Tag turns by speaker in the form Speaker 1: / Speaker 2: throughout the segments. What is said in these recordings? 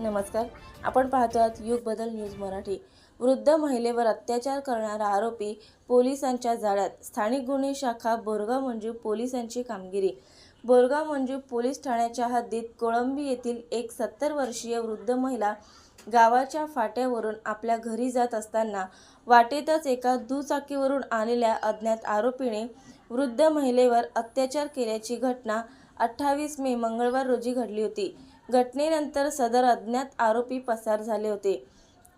Speaker 1: नमस्कार. आपण पाहतो आहात युग बदल न्यूज मराठी. वृद्ध महिलेवर अत्याचार करणारा आरोपी पोलिसांच्या जाळ्यात. स्थानिक गुन्हे शाखा बोरगाव मंजू पोलिसांची कामगिरी. बोरगाव मंजू पोलीस ठाण्याच्या हद्दीत कोळंबी येथील एक सत्तर वर्षीय वृद्ध महिला गावाच्या फाट्यावरून आपल्या घरी जात असताना वाटेतच एका दुचाकीवरून आलेल्या अज्ञात आरोपीने वृद्ध महिलेवर अत्याचार केल्याची घटना अठ्ठावीस मे मंगळवार रोजी घडली होती. घटनेनंतर सदर अज्ञात आरोपी पसार झाले होते.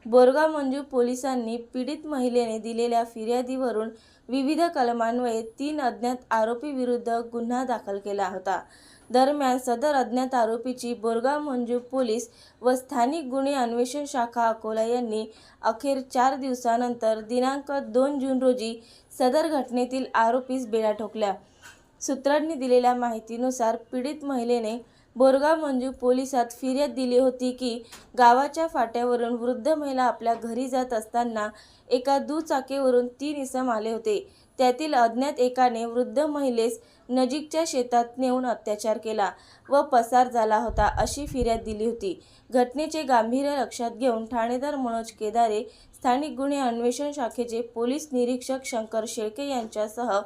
Speaker 1: बोरगाव मंजू पोलिसांनी पीडित महिलेने दिलेल्या फिर्यादीवरून विविध कलमान्वये तीन अज्ञात आरोपी विरुद्ध गुन्हा दाखल केला होता. दरम्यान सदर अज्ञात आरोपीची बोरगाव मंजू पोलीस व स्थानिक गुन्हे अन्वेषण शाखा अकोला यांनी अखेर चार दिवसानंतर दिनांक दोन जून रोजी सदर घटनेतील आरोपीस बेड्या ठोकल्या. सूत्रांनी दिलेल्या माहितीनुसार पीडित महिलेने बोरगाव मंजू पोलिसात फिर्याद दिली होती की गावाच्या फाट्यावरून वृद्ध महिला आपल्या घरी जात असताना एका दुचाकीवरून तीन इसम आले होते. त्यातील अज्ञात एकाने वृद्ध महिलेस नजीकच्या शेतात नेऊन अत्याचार केला व पसार झाला होता अशी फिर्याद दिली होती. घटनेचे गांभीर्य लक्षात घेऊन ठाणेदार मनोज केदारे स्थानिक गुन्हे अन्वेषण शाखेचे पोलीस निरीक्षक शंकर शेळके यांच्यासह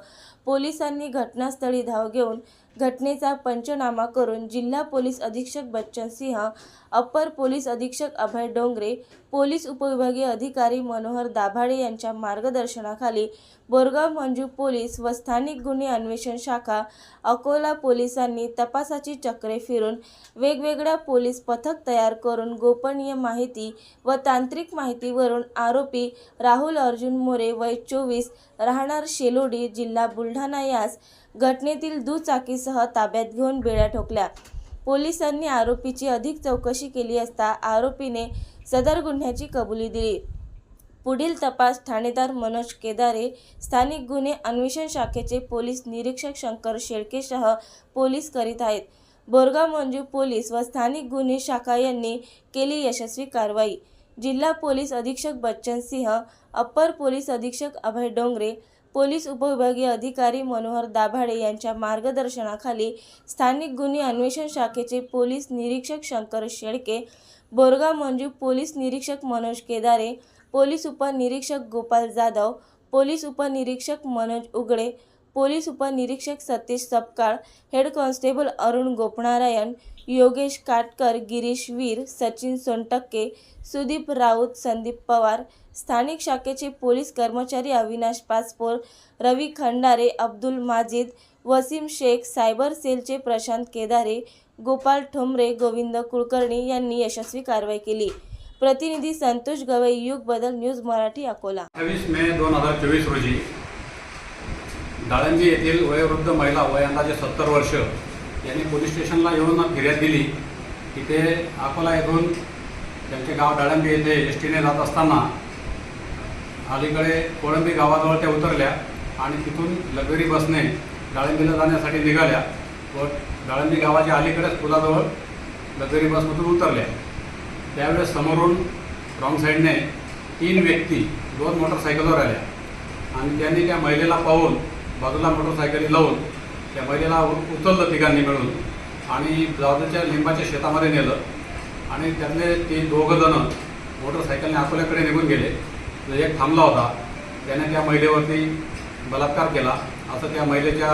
Speaker 1: पोलिसांनी घटनास्थळी धाव घेऊन घटनेचा पंचनामा करून जिल्हा पोलीस अधीक्षक बच्चन सिंह अप्पर पोलीस अधीक्षक अभय डोंगरे पोलीस उपविभागीय अधिकारी मनोहर दाभाडे यांच्या मार्गदर्शनाखाली बोरगाव मंजू पोलीस व स्थानिक गुन्हे अन्वेषण शाखा अकोला पोलिसांनी तपासाची चक्रे फिरून वेगवेगळ्या पोलीस पथक तयार करून गोपनीय माहिती व तांत्रिक माहितीवरून आरोपी राहुल अर्जुन मोरे वय चोवीस राहणार शेलोडी जिल्हा बुलढाणा यास घटनेतील दुचाकीसह ताब्यात घेऊन बेड्या ठोकल्या. पोलिसांनी आरोपीची अधिक चौकशी केली असता आरोपीने सदर गुन्ह्याची कबुली दिली. पुढील तपास ठाणेदार मनोज केदारे स्थानिक गुन्हे अन्वेषण शाखेचे पोलीस निरीक्षक शंकर शेळकेसह पोलीस करीत आहेत. बोरगाव मंजू पोलीस व स्थानिक गुन्हे शाखा यांनी केली यशस्वी कारवाई. जिल्हा पोलीस अधीक्षक बच्चन सिंह अप्पर पोलीस अधीक्षक अभय डोंगरे पोलीस उपविभागीय अधिकारी मनोहर दाभाडे यांच्या मार्गदर्शनाखाली स्थानिक गुन्हे अन्वेषण शाखेचे पोलीस निरीक्षक शंकर शेळके बोरगाव मंजू पोलीस निरीक्षक मनोज केदारे पोलीस उपनिरीक्षक गोपाल जाधव पोलीस उपनिरीक्षक मनोज उगडे पोलीस उपनिरीक्षक सतीश सपकाळ हेड कॉन्स्टेबल अरुण गोपनारायण योगेश काटकर गिरीश वीर सचिन सोनटक्के सुदीप राऊत संदीप पवार स्थानिक शाखेचे पोलीस कर्मचारी अविनाश पासपोर रवी खंडारे अब्दुल माजिद वसीम शेख सायबर सेलचे प्रशांत केदारे गोपाल ठोंबरे गोविंद कुलकर्णी यांनी यशस्वी कारवाई केली. प्रतिनिधी संतोष गवई युग बदल न्यूज मराठी अकोला.
Speaker 2: अठ्ठावीस मे दोन हजार चोवीस रोजी दाळंजी येथील वयोवृद्ध महिला वय अंदाजे सत्तर वर्ष यांनी पोलीस स्टेशनला येऊन फिर्याद दिली. तिथे अकोला येथून त्यांचे गाव डाळंबी येथे एस टीने जात असताना अलीकडे कोळंबी गावाजवळ त्या उतरल्या आणि तिथून लगेरी बसने डाळिंबीला जाण्यासाठी निघाल्या व डाळंबी गावाच्या अलीकडेच पुलाजवळ लगेरी बसमधून उतरल्या. त्यावेळेस समोरून रॉंग साईडने तीन व्यक्ती दोन मोटरसायकलवर आल्या आणि त्यांनी त्या महिलेला पाहून बाजूला मोटरसायकली लावून त्या महिलेला उचललं तिघांनी मिळून. आणि बाजूच्या लिंबाच्या शेतामध्ये नेलं. आणि त्यातले ते दोघं जणं मोटरसायकलने अकोल्याकडे निघून गेले. तर एक थांबला होता. त्याने त्या महिलेवरती बलात्कार केला. असं त्या महिलेच्या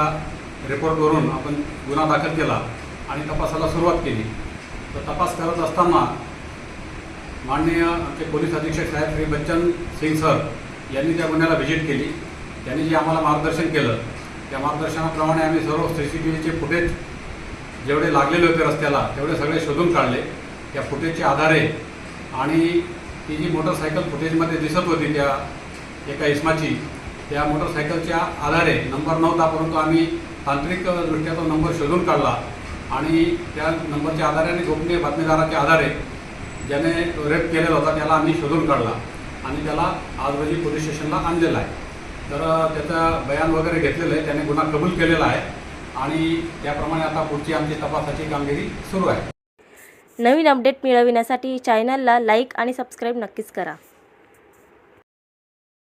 Speaker 2: रिपोर्टवरून आपण गुन्हा दाखल केला आणि तपासाला सुरुवात केली. तर तपास करत असताना माननीय आमचे पोलीस अधीक्षक साहेब श्री बच्चन सिंग सर यांनी त्या गुन्ह्याला व्हिजिट केली. त्यांनी जे आम्हाला मार्गदर्शन केलं त्या मार्गदर्शनाप्रमाणे आम्ही सर्व सी सी टी व्हीचे फुटेज जेवढे लागलेले होते रस्त्याला तेवढे सगळे शोधून काढले. त्या फुटेजच्या आधारे आणि ती जी मोटरसायकल फुटेजमध्ये दिसत होती त्या एका इस्माची त्या मोटरसायकलच्या आधारे नंबर नव्हता परंतु आम्ही तांत्रिकदृष्ट्या तो नंबर शोधून काढला. आणि त्या नंबरच्या आधारे आणि गोपनीय बातमीदाराच्या आधारे ज्याने रेप केलेला होता त्याला आम्ही शोधून काढला. आणि त्याला आज रोजी पोलीस स्टेशनला आणलेला आहे. तर त्याचं बयान वगैरे घेतलेलं आहे. त्याने गुन्हा कबूल केलेला आहे. आणि त्याप्रमाणे आता पुढची आमची तपासाची कामगिरी सुरू आहे.
Speaker 1: नवीन अपडेट मिळविण्यासाठी चॅनलला लाईक आणि सबस्क्राईब नक्कीच करा.